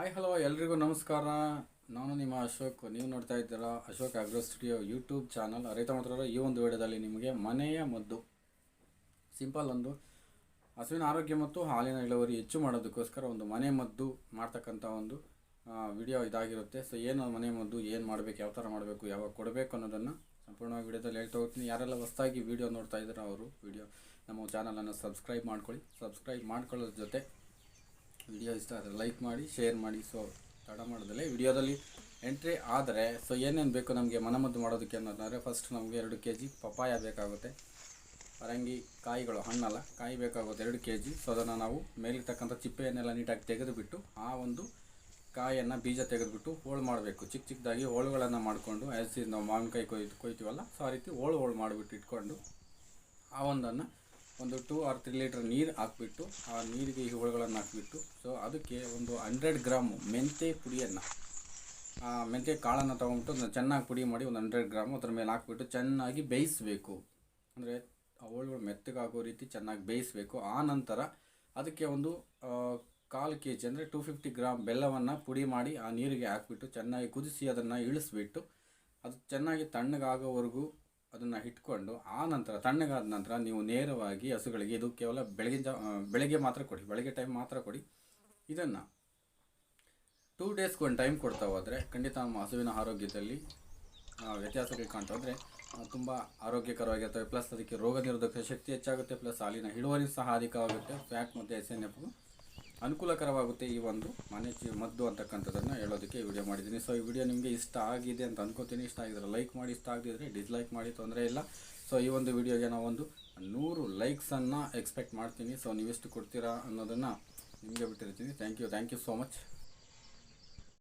Hi hello ಎಲ್ರಿಗೂ ನಮಸ್ಕಾರ. ನಾನು ನಿಮ್ಮ ಅಶೋಕ್. ನೀವು ನೋಡ್ತಾ ಇದ್ದೀರಾ Ashok agro studio YouTube channel ರೈತ ಮಾತ್ರ ಈ ಒಂದು ವಿಡಿಯೋದಲ್ಲಿ ನಿಮಗೆ ಮನೆಯ ಮದ್ದು. ಸಿಂಪಲ್ ಒಂದು. ಹಸುವಿನ ಆರೋಗ್ಯ ಮತ್ತು ಹಾಲಿನ ಇಳುವರಿ ಹೆಚ್ಚು ಮಾಡೋದಕ್ಕೋಸ್ಕರ ಒಂದು ಮನೆ ಮದ್ದು ಮಾಡ್ತಕ್ಕಂಥ ಒಂದು ವಿಡಿಯೋ ಇದಾಗಿರುತ್ತೆ. ಸೊ ಏನು ಮನೆ ಮದ್ದು, ಏನು ಮಾಡಬೇಕು, ಯಾವ ಥರ ಮಾಡಬೇಕು, ಯಾವಾಗ ಕೊಡಬೇಕು ಅನ್ನೋದನ್ನು ಸಂಪೂರ್ಣವಾಗಿ ವಿಡಿಯೋದಲ್ಲಿ ಹೇಳ್ತಾ ಹೋಗ್ತೀನಿ. ಯಾರೆಲ್ಲ ಹೊಸದಾಗಿ ವಿಡಿಯೋ ನೋಡ್ತಾ ಇದ್ದಾರೆ ಅವರು, ವಿಡಿಯೋ ನಮ್ಮ ಚಾನಲನ್ನು ಸಬ್ಸ್ಕ್ರೈಬ್ ಮಾಡ್ಕೊಳ್ಳಿ. ಸಬ್ಸ್ಕ್ರೈಬ್ ಮಾಡ್ಕೊಳ್ಳೋದ್ರ ಜೊತೆ ವಿಡಿಯೋ ಇಷ್ಟ ಆದರೆ ಲೈಕ್ ಮಾಡಿ, ಶೇರ್ ಮಾಡಿ. ಸೊ ತಡ ಮಾಡೋದಲ್ಲೇ. ವಿಡಿಯೋದಲ್ಲಿ ಎಂಟ್ರಿ ಆದರೆ ಸೊ ಏನೇನು ಬೇಕು ನಮಗೆ ಮನಮದ್ದು ಮಾಡೋದಕ್ಕೆ ಅನ್ನೋದಾದರೆ ಫಸ್ಟ್ ನಮಗೆ ಎರಡು ಕೆ ಜಿ ಪಪ್ಪಾಯ ಬೇಕಾಗುತ್ತೆ. ಪರಂಗಿ, ಕಾಯಿಗಳು, ಹಣ್ಣಲ್ಲ, ಕಾಯಿ ಬೇಕಾಗುತ್ತೆ ಎರಡು ಕೆ ಜಿ ಸೊ ಅದನ್ನು ನಾವು ಮೇಲಿರ್ತಕ್ಕಂಥ ಚಿಪ್ಪೆಯನ್ನೆಲ್ಲ ನೀಟಾಗಿ ತೆಗೆದುಬಿಟ್ಟು, ಆ ಒಂದು ಕಾಯನ್ನು ಬೀಜ ತೆಗೆದುಬಿಟ್ಟು ಹೋಳು ಮಾಡಬೇಕು. ಚಿಕ್ಕ ಚಿಕ್ಕದಾಗಿ ಹೋಳುಗಳನ್ನು ಮಾಡಿಕೊಂಡು ಆ್ಯಸ್ ನಾವು ಮಾವಿನಕಾಯಿ ಕೊಯ್ ಕೊಯ್ತೀವಲ್ಲ ಸೊ ಆ ರೀತಿ ಹೋಳು ಹೋಳು ಮಾಡಿಬಿಟ್ಟು ಇಟ್ಕೊಂಡು, ಆ ಒಂದನ್ನು ಒಂದು ಟೂ ಆರ್ ತ್ರೀ ಲೀಟ್ರ್ ನೀರು ಹಾಕ್ಬಿಟ್ಟು, ಆ ನೀರಿಗೆ ಈ ಹುಳುಗಳನ್ನು ಹಾಕ್ಬಿಟ್ಟು ಸೊ ಅದಕ್ಕೆ ಒಂದು ಹಂಡ್ರೆಡ್ ಗ್ರಾಮು ಮೆಂತೆ ಪುಡಿಯನ್ನು ಮೆಂತೆ ಕಾಳನ್ನು ತೊಗೊಂಬಿಟ್ಟು ಚೆನ್ನಾಗಿ ಪುಡಿ ಮಾಡಿ ಒಂದು ಹಂಡ್ರೆಡ್ ಗ್ರಾಮು ಅದ್ರ ಮೇಲೆ ಹಾಕ್ಬಿಟ್ಟು ಚೆನ್ನಾಗಿ ಬೇಯಿಸಬೇಕು. ಅಂದರೆ ಹುಳುಗಳು ಮೆತ್ತಗಾಗೋ ರೀತಿ ಚೆನ್ನಾಗಿ ಬೇಯಿಸಬೇಕು. ಆ ನಂತರ ಅದಕ್ಕೆ ಒಂದು ಕಾಲು ಕೆ ಜಿ ಅಂದರೆ ಟೂ ಫಿಫ್ಟಿ ಗ್ರಾಮ್ ಬೆಲ್ಲವನ್ನು ಪುಡಿ ಮಾಡಿ ಆ ನೀರಿಗೆ ಹಾಕ್ಬಿಟ್ಟು ಚೆನ್ನಾಗಿ ಕುದಿಸಿ ಅದನ್ನು ಇಳಿಸ್ಬಿಟ್ಟು, ಅದು ಚೆನ್ನಾಗಿ ತಣ್ಣಗಾಗೋವರೆಗೂ ಅದನ್ನು ಇಟ್ಕೊಂಡು ಆ ನಂತರ, ತಣ್ಣಗಾದ ನಂತರ ನೀವು ನೇರವಾಗಿ ಹಸುಗಳಿಗೆ ಇದು ಕೇವಲ ಬೆಳಗಿನ ಜಾ ಬೆಳಗ್ಗೆ ಮಾತ್ರ ಕೊಡಿ, ಬೆಳಗ್ಗೆ ಟೈಮ್ ಮಾತ್ರ ಕೊಡಿ. ಇದನ್ನು ಟೂ ಡೇಸ್ಗೆ ಒಂದು ಟೈಮ್ ಕೊಡ್ತಾ ಹೋದರೆ ಖಂಡಿತ ನಮ್ಮ ಹಸುವಿನ ಆರೋಗ್ಯದಲ್ಲಿ ವ್ಯತ್ಯಾಸಗಳು ಕಾಣ್ತಾ ಹೋದರೆ ತುಂಬ ಆರೋಗ್ಯಕರವಾಗಿರ್ತವೆ ಪ್ಲಸ್ ಅದಕ್ಕೆ ರೋಗ ನಿರೋಧಕ ಶಕ್ತಿ ಹೆಚ್ಚಾಗುತ್ತೆ. ಪ್ಲಸ್ ಹಾಲಿನ ಇಳುವರಿ ಸಹ ಅಧಿಕವಾಗುತ್ತೆ. ಫ್ಯಾಟ್ ಮತ್ತು ಎಸ್ ಎನ್ ಎಫ್ಗೂ ಅನುಕೂಲಕರವಾಗುತ್ತೆ ಈ ಒಂದು ಮನೆ ಮದ್ದು ಅಂತಕ್ಕಂಥದ್ದನ್ನು ಹೇಳೋದಕ್ಕೆ ವಿಡಿಯೋ ಮಾಡಿದ್ದೀನಿ. ಸೊ ಈ ವಿಡಿಯೋ ನಿಮಗೆ ಇಷ್ಟ ಆಗಿದೆ ಅಂತ ಅನ್ಕೋತೀನಿ. ಇಷ್ಟ ಆಗಿದ್ರೆ ಲೈಕ್ ಮಾಡಿ, ಇಷ್ಟ ಆಗದಿದ್ರೆ ಡಿಸ್ಲೈಕ್ ಮಾಡಿ, ತೊಂದರೆ ಇಲ್ಲ. ಸೊ ಈ ಒಂದು ವಿಡಿಯೋಗೆ ನಾವು ಒಂದು ನೂರು ಲೈಕ್ಸನ್ನು ಎಕ್ಸ್ಪೆಕ್ಟ್ ಮಾಡ್ತೀನಿ. ಸೊ ನೀವೆಷ್ಟು ಕೊಡ್ತೀರಾ ಅನ್ನೋದನ್ನು ನಿಮಗೆ ಬಿಟ್ಟಿರ್ತೀನಿ. Thank you thank you so much